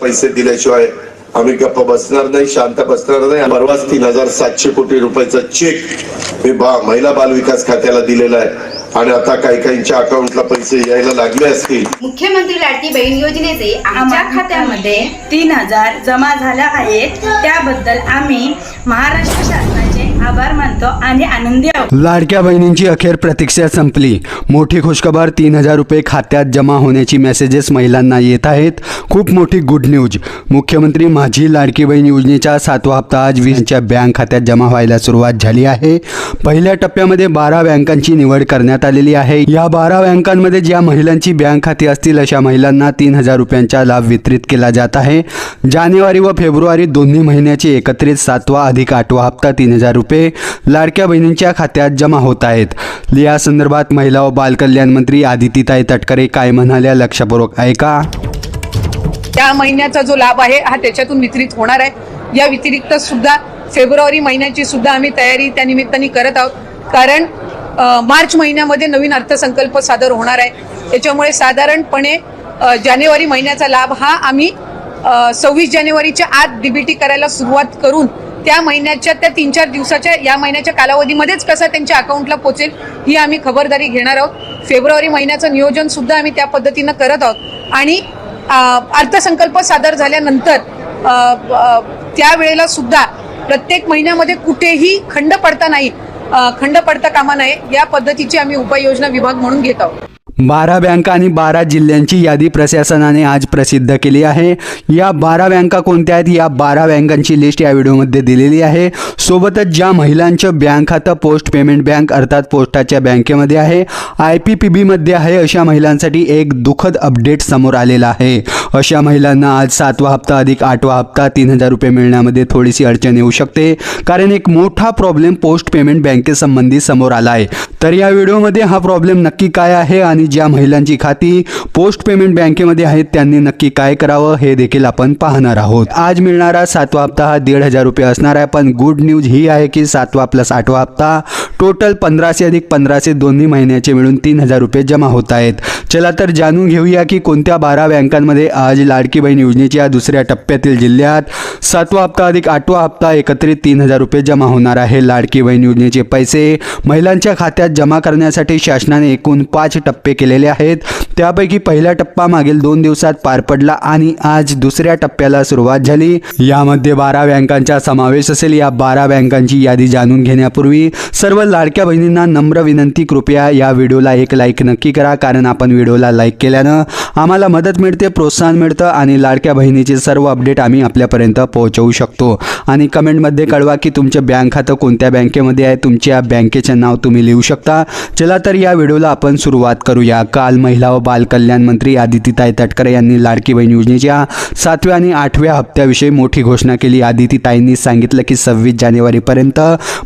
पैसे दिल्याशिवाय आम्ही गप्प बसणार नाही शांत बसणार नाही. परवाच तीन हजार सातशे कोटी रुपयाचा चेक मी बा महिला बाल विकास खात्याला दिलेला आहे. आणि आता काही काहींच्या अकाउंटला पैसे यायला लागले असतील. मुख्यमंत्री लाडकी बहीण योजनेचे आमच्या खात्यामध्ये तीन हजार जमा झाल्या आहेत. त्याबद्दल आम्ही महाराष्ट्र शासनाचे आभार मानतो आणि आनंदी आहोत. लाडक्या बहिणींची अखेर प्रतीक्षा संपली. मोठी खुशखबर तीन हजार रुपये खात्यात जमा होण्याची मेसेजेस महिलांना येत आहेत. खूप मोठी गुड न्यूज मुख्यमंत्री माझी लाडकी बहीण योजनेचा सातवा हप्ता आज वीजच्या बँक खात्यात जमा व्हायला सुरुवात झाली आहे. पहिल्या टप्प्यामध्ये बारा बँकांची निवड करण्यात आलेली आहे. या बारा बँकांमध्ये ज्या महिलांची बँक खाती असतील अशा महिलांना तीन हजार रुपयांचा लाभ वितरित केला जात आहे. जानेवारी व फेब्रुवारी दोन्ही महिन्याचे एकत्रित सातवा अधिक आठवा हप्ता तीन हजार रुपये लाडक्या बहिणींच्या खात्यात जमा होत आहेत. या संदर्भात महिला व बालकल्याण मंत्री आदितीताई तटकरे काय म्हणाल्या लक्षपूर्वक ऐका त्या महिन्याचा जो लाभ आहे हा त्याच्यातून वितरित होणार आहे. या व्यतिरिक्त सुद्धा फेब्रुवारी महिन्याची सुद्धा आम्ही तयारी त्या निमित्ताने करत आहोत. कारण मार्च महिन्यामध्ये नवीन अर्थसंकल्प सादर होणार आहे. त्याच्यामुळे साधारणपणे जानेवारी महिन्याचा लाभ हा आम्ही सव्वीस जानेवारीच्या आत डीबीटी करायला सुरुवात करून त्या महिन्याच्या त्या तीन चार दिवसाच्या या महिन्याच्या कालावधीमध्येच कसा त्यांच्या अकाउंटला पोचेल ही आम्ही खबरदारी घेणार आहोत. फेब्रुवारी महिन्याचं नियोजन सुद्धा आम्ही त्या पद्धतीनं करत आहोत. आणि अर्थसंकल्प सादर झाल्यानंतर त्यावेळेला सुद्धा प्रत्येक महिन्यामध्ये कुठेही खंड पडता नाही खंड पडता कामा नये या पद्धतीची आम्ही उपाययोजना विभाग म्हणून घेत आहोत. बारा बँका आणि बारा जिल्ह्यांची यादी प्रशासनाने आज प्रसिद्ध केली आहे. या बारा बँका कोणत्या आहेत? या बारा बँकांची लिस्ट या व्हिडिओमध्ये दिलेली आहे. सोबतच ज्या महिलांचं बँक खातं पोस्ट पेमेंट बँक अर्थात पोस्टाच्या बँकेमध्ये आहे आय पी पी बीमध्ये आहे अशा महिलांसाठी एक दुःखद अपडेट समोर आलेला आहे. अशा महिलांना आज सातवा हप्ता अधिक आठवा हप्ता तीन हजार रुपये मिळण्यामध्ये थोडीशी अडचण येऊ शकते. कारण एक मोठा प्रॉब्लेम पोस्ट पेमेंट बँकेसंबंधी समोर आला आहे तर या व्हिडिओमध्ये हा प्रॉब्लेम नक्की काय आहे आणि ज्या महिलांची खाती पोस्ट पेमेंट बँकेमध्ये आहेत त्यांनी नक्की काय करावं हे देखील आपण पाहणार आहोत. आज मिळणारा सातवा हप्ता हा दीड हजार रुपये असणार आहे. पण गुड न्यूज ही आहे की सातवा प्लस आठवा हप्ता टोटल पंधराशे अधिक पंधराशे दोन्ही महिन्याचे मिळून तीन हजार रुपये जमा होत आहेत. चला तर जाणून घेऊया की कोणत्या बारा बँकांमध्ये आज लाडकी बहीण योजनेच्या दुसऱ्या टप्प्यातील जिल्ह्यात सातवा हप्ता अधिक आठवा हप्ता एकत्रित तीन हजार रुपये जमा होणार आहे. लाडकी बहीण योजनेचे पैसे महिलांच्या खात्यात जमा करण्यासाठी शासनाने एकूण पाच टप्पे केलेले आहेत. त्यापैकी पहिला टप्पा मागील दोन दिवसात पार पडला आणि आज दुसऱ्या टप्प्याला सुरुवात झाली. यामध्ये बारा बँकांचा समावेश असेल. या बारा बँकांची यादी जाणून घेण्यापूर्वी सर्व लाडक्या बहिणींना नम्र विनंती. कृपया या व्हिडिओला एक लाईक नक्की करा कारण आपण व्हिडिओला लाईक केल्यानं आम्हाला मदत मिळते प्रोत्साहन मिळतं आणि लाडक्या बहिणीचे सर्व अपडेट आम्ही आपल्यापर्यंत पोहोचवू शकतो. आणि कमेंटमध्ये कळवा की तुमचं बँक खातं कोणत्या बँकेमध्ये आहे? तुमच्या बँकेचे नाव तुम्ही लिहू शकता. चला तर या व्हिडिओला आपण सुरुवात करूया. काल महिला व बाल कल्याण मंत्री आदितीताई तटकरे यांनी लाडकी बहीण योजनेच्या सातव्या आणि आठव्या हप्त्याविषयी मोठी घोषणा केली. आदितीताईंनी सांगितलं की सव्वीस जानेवारीपर्यंत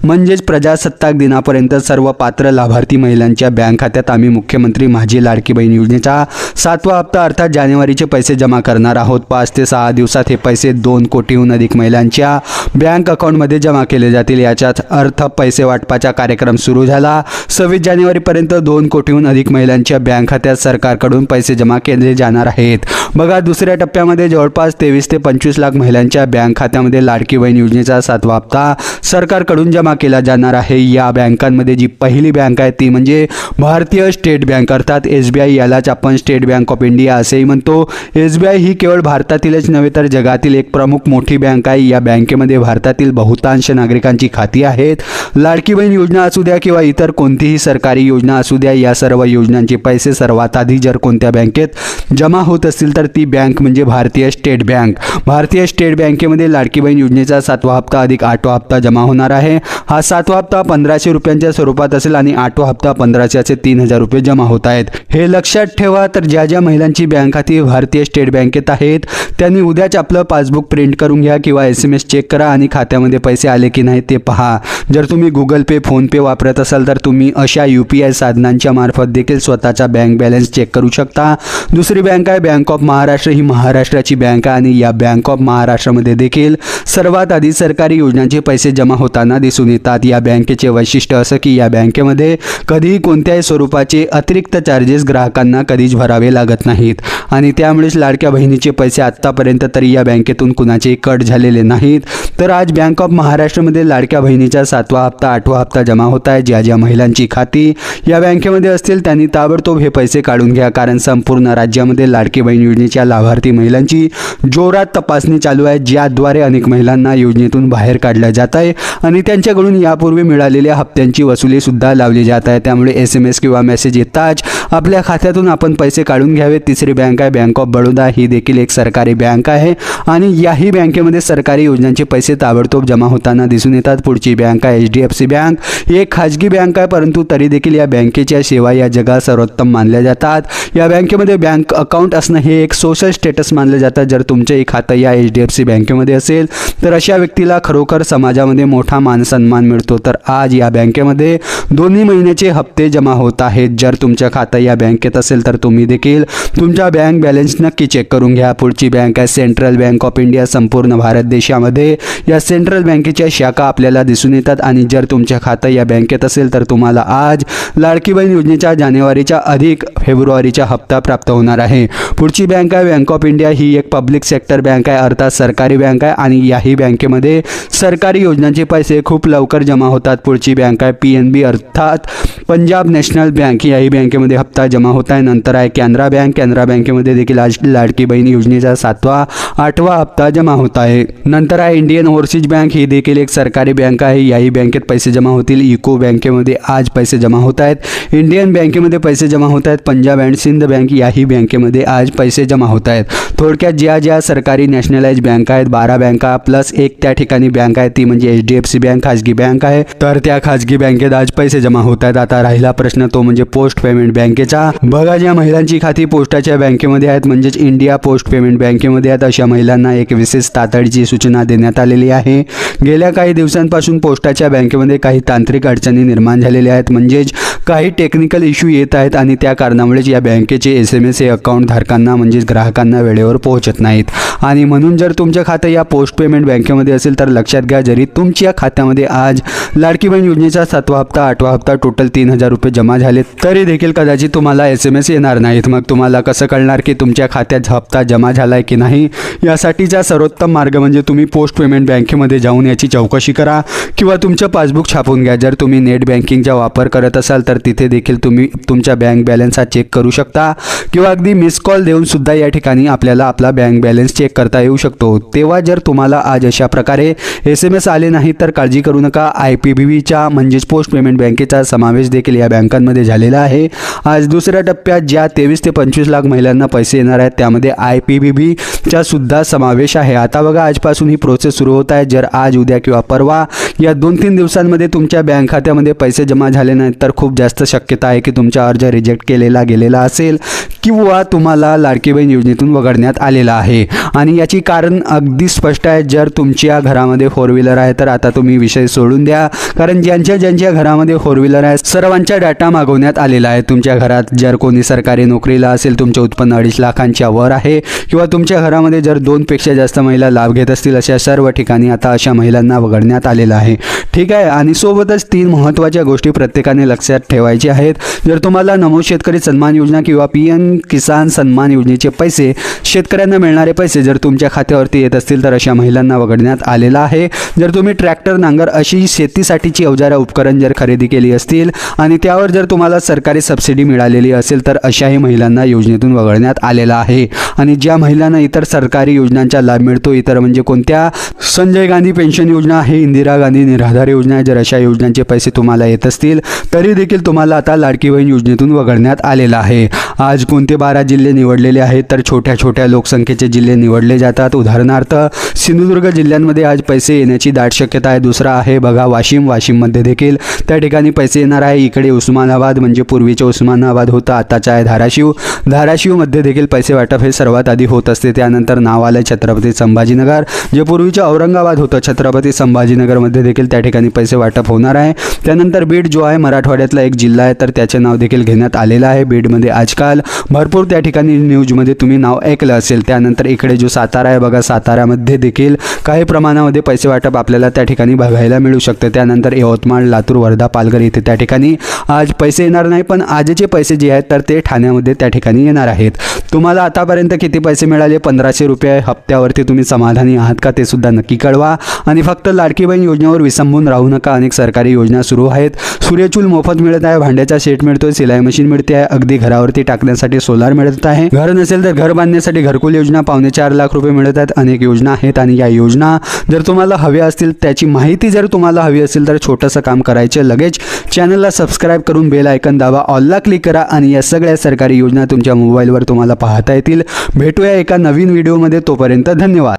म्हणजेच प्रजासत्ताक दिनापर्यंत सर्व पात्र लाभार्थी महिलांच्या बँक खात्यात आम्ही मुख्यमंत्री माझी लाडकी बहीण योजनेचा सातवा हप्ता अर्थात जानेवारीचे पैसे जमा करणार आहोत. पाच ते सहा दिवसात हे पैसे दोन कोटीहून अधिक महिलांच्या बँक अकाउंटमध्ये जमा केले जातील. याच्यात अर्थ पैसे वाटपाचा कार्यक्रम सुरू झाला. सव्वीस जानेवारीपर्यंत दोन कोटीहून अधिक महिलांच्या बँक खात्यात सरकार सरकारकडून पैसे जमा केले जाणार आहेत. बघा दुसऱ्या टप्प्यामध्ये जवळपास तेवीस ते पंचवीस लाख महिलांच्या बँक खात्यामध्ये लाडकी बहीण योजनेचा सातवा हप्ता सरकारकडून जमा केला जाणार आहे. या बँकांमध्ये जी पहिली बँक आहे ती म्हणजे भारतीय स्टेट बँक अर्थात एस बी आय. यालाच आपण स्टेट बँक ऑफ इंडिया असेही म्हणतो. एस बी आय ही केवळ भारतातीलच नव्हे तर जगातील एक प्रमुख मोठी बँक आहे. या बँकेमध्ये भारतातील बहुतांश नागरिकांची खाती आहेत. लाडकी बहीण योजना असू द्या किंवा इतर कोणतीही सरकारी योजना असू द्या या सर्व योजनांचे पैसे सर्वात आधी जर कोणत्या बँकेत जमा होत असतील तर तर ती बँक म्हणजे भारतीय स्टेट बँक. भारतीय स्टेट बँकेमध्ये लाडकी बहीण योजनेचा सातवा हप्ता अधिक आठवा हप्ता जमा होणार आहे. हा सातवा हप्ता पंधराशे रुपयांच्या स्वरूपात असेल आणि आठवा हप्ता पंधराशे तीन हजार रुपये जमा होत आहेत. हे लक्षात ठेवा तर ज्या ज्या महिलांची बँक खाती भारतीय स्टेट बँकेत आहेत त्यांनी उद्याच आपलं पासबुक प्रिंट करून घ्या किंवा एस एम एस चेक करा आणि खात्यामध्ये पैसे आले की नाही ते पहा. जर तुम्ही गुगल पे फोनपे वापरत असाल तर तुम्ही अशा यू पी आय साधनांच्या मार्फत देखील स्वतःचा बँक बॅलन्स चेक करू शकता. दुसरी बँक आहे बँक ऑफ महाराष्ट्र ही महाराष्ट्राची बँक आहे आणि या बँक ऑफ महाराष्ट्रामध्ये देखील सर्वात आधी सरकारी योजनांचे पैसे जमा होताना दिसून येतात. या बँकेचे वैशिष्ट्य असं की या बँकेमध्ये कधीही कोणत्याही स्वरूपाचे अतिरिक्त चार्जेस ग्राहकांना कधीच भरावे लागत नाहीत. आणि त्यामुळेच लाडक्या बहिणीचे पैसे आत्तापर्यंत तरी या बँकेतून कुणाचे कट झालेले नाहीत. तर आज बँक ऑफ महाराष्ट्रामध्ये लाडक्या बहिणीचा सातवा हप्ता आठवा हप्ता जमा होत आहे. ज्या ज्या महिलांची खाती या बँकेमध्ये असतील त्यांनी ताबडतोब हे पैसे काढून घ्या. कारण संपूर्ण राज्यामध्ये लाडकी बहीण योजनेच्या लाभार्थी महिलांची जोरात तपासणी चालू आहे. ज्याद्वारे अनेक महिलांना योजनेतून बाहेर काढलं जात आहे आणि त्यांच्याकडून यापूर्वी मिळालेल्या हप्त्यांची वसुली सुद्धा लावली जात आहे. त्यामुळे एस एम एस किंवा मेसेज येताच आपल्या खात्यातून आपण पैसे काढून घ्यावे तिसरी बँक आहे बँक ऑफ बडोदा ही देखील एक सरकारी बँक आहे. आणि याही बँकेमध्ये सरकारी योजनांचे पैसे ताबडतोब जमा होताना दिसून येतात. पुढची बँक आहे H D F C bank. ही एक खाजगी बँक आहे परंतु तरी देखील या बँकेच्या सेवा या जगात सर्वोत्तम मानल्या जातात. या बँकेमध्ये बँक अकाउंट असणं हे एक सोशल स्टेटस मानलं जातं. जर तुमचंही खातं या एच डी एफ सी बँकेमध्ये असेल तर अशा व्यक्तीला खरोखर समाजामध्ये मोठा मान सन्मान मिळतो. तर आज या बँकेमध्ये दोन्ही महिन्याचे हप्ते जमा होत आहेत. जर तुमचं खातं या बँकेत असेल तर तुम्ही देखील तुमच्या बँक बॅलन्स नक्की चेक करून घ्या. पुढची बँक आहे सेंट्रल बँक ऑफ इंडिया संपूर्ण भारत देशामध्ये. या सेंट्रल बँकेच्या शाखा आपल्याला दिसून येतात आणि जर तुमचं खातं या बँकेत असेल तर तुम्हाला आज लाडकी बहीण योजनेच्या जानेवारीच्या अधिक फेब्रुवारीचा हप्ता प्राप्त होणार आहे. पुढची बँक आहे बँक ऑफ इंडिया ही एक पब्लिक सेक्टर बँक आहे अर्थात सरकारी बँक आहे आणि याही बँकेमध्ये सरकारी योजनांचे पैसे खूप लवकर जमा होतात. पुढची बँक आहे पी एन बी अर्थात पंजाब नॅशनल बँक याही बँकेमध्ये हप्ता जमा होत आहे. नंतर आहे कॅनरा बँक कॅनरा बँकेमध्ये देखील आज लाडकी बहीण योजनेचा सातवा आठवा हप्ता जमा होत आहे. नंतर आहे इंडियन ओव्हरसीज बँक ही देखील एक सरकारी बँक आहे. याही बँकेत पैसे जमा होतील. इको बँकेमध्ये आज पैसे जमा होत आहेत. इंडियन बँकेमध्ये पैसे जमा होत आहेत. पंजाब अँड सिंध बँक याही बँकेमध्ये आज पैसे जमा होत आहेत. थोडक्यात ज्या ज्या सरकारी नॅशनलाइज बँक आहेत बारा बँका प्लस एक त्या ठिकाणी बँक आहे. ती म्हणजे H D F C bank खाजगी बँक आहे. तर त्या खाजगी बँकेत आज पैसे जमा होत आहेत. आता राहिला प्रश्न तो म्हणजे पोस्ट पेमेंट बँकेचा. बघा ज्या महिलांची खाती पोस्टाच्या बँकेमध्ये आहेत म्हणजेच इंडिया पोस्ट पेमेंट बँकेमध्ये आहेत अशा महिलांना एक विशेष तातडीची सूचना देण्यात आलेली आहे. गेल्या काही दिवसांपासून पोस्टाच्या बँकेमध्ये काही तांत्रिक अडचणी निर्माण झालेल्या आहेत म्हणजेच काही टेक्निकल इश्यू येत आहेत आणि त्या कारणामुळेच या बँकेचे एस एम एस हे अकाउंट धारकांना म्हणजेच ग्राहकांना वेळेवर पोहोचत नाहीत. आणि म्हणून जर तुमचं खातं या पोस्ट पेमेंट बँकेमध्ये असेल तर लक्षात घ्या जरी तुमच्या खात्यामध्ये आज लाडकी बहीण योजनेचा सातवा हप्ता आठवा हप्ता टोटल तीन हजार रुपये जमा झाले तरी देखील कदाचित तुम्हाला एस एम एस येणार नाहीत. मग तुम्हाला कसं कळणार की तुमच्या खात्यात हप्ता जमा झाला आहे की नाही? यासाठीचा सर्वोत्तम मार्ग म्हणजे तुम्ही पोस्ट पेमेंट बँकेमध्ये जाऊन याची चौकशी करा किंवा तुमचं पासबुक छापून घ्या. जर तुम्ही नेट बँकिंगचा वापर करत असाल तर तिथे देखील तुम्ही तुमच्या बँक बॅलन्स हा चेक करू शकता किंवा अगदी मिस कॉल देऊन सुद्धा या ठिकाणी आपल्याला आपला बँक बॅलन्स चेक करता येऊ शकतो. तेव्हा जर तुम्हाला आज अशा प्रकारे एस एम एस आले नाही तर काळजी करू नका. आय पी बी बीच्या म्हणजेच पोस्ट पेमेंट बँकेचा समावेश देखील या बँकांमध्ये झालेला आहे. आज दुसऱ्या टप्प्यात ज्या तेवीस ते पंचवीस लाख महिलांना पैसे येणार आहेत त्यामध्ये आय पी बी व्हीचा सुद्धा समावेश आहे. आता बघा आजपासून ही प्रोसेस सुरू होत आहे. जर आज उद्या किंवा परवा या दोन तीन दिवसांमध्ये तुमच्या बँक खात्यामध्ये पैसे जमा झाले नाहीत तर खूप जास्त शक्यता आहे की तुमचा अर्ज रिजेक्ट केलेला गेलेला असेल किंवा तुम्हाला लाडकी बहीण योजनेतून वगळण्यात आलेला आहे. आणि याची कारण अगदी स्पष्ट आहे जर तुमच्या घरामध्ये फोर व्हीलर आहे तर आता तुम्ही विषय सोडून द्या. कारण ज्यांच्या ज्यांच्या घरामध्ये फोर व्हीलर आहे सर्वांचा डाटा मागवण्यात आलेला आहे. तुमच्या घरात जर कोणी सरकारी नोकरीला असेल तुमचे उत्पन्न अडीच लाखांच्या वर आहे. किंवा तुमच्या घरामध्ये जर दोनपेक्षा जास्त महिला लाभ घेत असतील अशा सर्व ठिकाणी आता अशा महिलांना वगळण्यात आलेलं आहे. ठीक आहे आणि सोबतच तीन महत्त्वाच्या गोष्टी प्रत्येकाने लक्षात ठेवायच्या आहेत. जर तुम्हाला नमो शेतकरी सन्मान योजना किंवा पी एम किसान सन्मान योजनेचे पैसे शेतकऱ्यांना मिळणारे पैसे जर तुमच्या खात्यावरती येत असतील तर अशा महिलांना वगळण्यात आलेला आहे. जर तुम्ही ट्रॅक्टर नांगर अशी शेतीसाठीची अवजारं उपकरण जर खरेदी केली असतील आणि त्यावर जर तुम्हाला सरकारी सबसिडी मिळालेली असेल तर अशाही महिलांना योजनेतून वगळण्यात आलेलं आहे. आणि ज्या महिलांना इतर सरकारी योजनांचा लाभ मिळतो इतर म्हणजे कोणत्या? संजय गांधी पेन्शन योजना आहे इंदिरा गांधी निराधार योजना आहे जर अशा योजनांचे पैसे तुम्हाला येत असतील तरी देखील तुम्हाला आता लाडकी बहीण योजनेतून वगळण्यात आलेलं आहे. आज कोणते बारा जिल्हे निवडलेले आहेत तर छोट्या छोट्या लोकसंख्येचे जिल्हे निवडले जातात. उदाहरणार्थ सिंधुदुर्ग जिल्ह्यांमध्ये आज पैसे येण्याची दाट शक्यता आहे. दुसरा आहे बघा वाशिम. वाशिममध्ये देखील त्या ठिकाणी पैसे येणार आहे. इकडे उस्मानाबाद म्हणजे पूर्वीचे उस्मानाबाद होतं आताचा आहे धाराशिव. धाराशिवमध्ये देखील पैसे वाटप हे सर्वात आधी होत असते. त्यानंतर नाव आलं छत्रपती संभाजीनगर जे पूर्वीचे औरंगाबाद होतं. छत्रपती संभाजीनगरमध्ये जिल्ह्यामध्ये देखील त्या ठिकाणी पैसे वाटप होणार आहे. त्यानंतर बीड जो आहे मराठवाड्यातला एक जिल्हा आहे तर त्याचे नाव देखील घेण्यात आलेलं आहे. बीडमध्ये आजकाल भरपूर त्या ठिकाणी न्यूजमध्ये तुम्ही नाव ऐकलं असेल. त्यानंतर इकडे जो सातारा आहे बघा साताऱ्यामध्ये देखील काही प्रमाणामध्ये पैसे वाटप आपल्याला त्या ठिकाणी बघायला मिळू शकते. त्यानंतर यवतमाळ लातूर वर्धा पालघर इथे त्या ठिकाणी आज पैसे येणार नाही पण आजचे पैसे जे आहेत तर ते ठाण्यामध्ये त्या ठिकाणी येणार आहेत. तुम्हाला आतापर्यंत किती पैसे मिळाले? पंधराशे रुपये हप्त्यावरती तुम्ही समाधानी आहात का? ते सुद्धा नक्की कळवा. आणि फक्त लाडकी बहीण योजनेवर विसंबून राहू नका. अनेक सरकारी योजना सुरू आहेत. सूर्यचूल मोफत मिळत आहे. भांड्याचा शेट मिळतोय. सिलाई मशीन मिळते आहे. अगदी घरावरती टाकण्यासाठी सोलार मिळत आहे. घर नसेल तर घर बांधण्यासाठी घरकुल योजना पावणे चार लाख रुपये मिळत आहेत. अनेक योजना आहेत आणि या योजना जर तुम्हाला हव्या असतील त्याची माहिती जर तुम्हाला हवी असेल तर छोटंसं काम करायचं लगेच. चॅनलला सबस्क्राईब करून बेल आयकन दाबा. ऑलला क्लिक करा आणि या सगळ्या सरकारी योजना तुमच्या मोबाईलवर तुम्हाला पाहता येतील. भेटूया एका नवीन व्हिडिओमध्ये. तोपर्यंत धन्यवाद.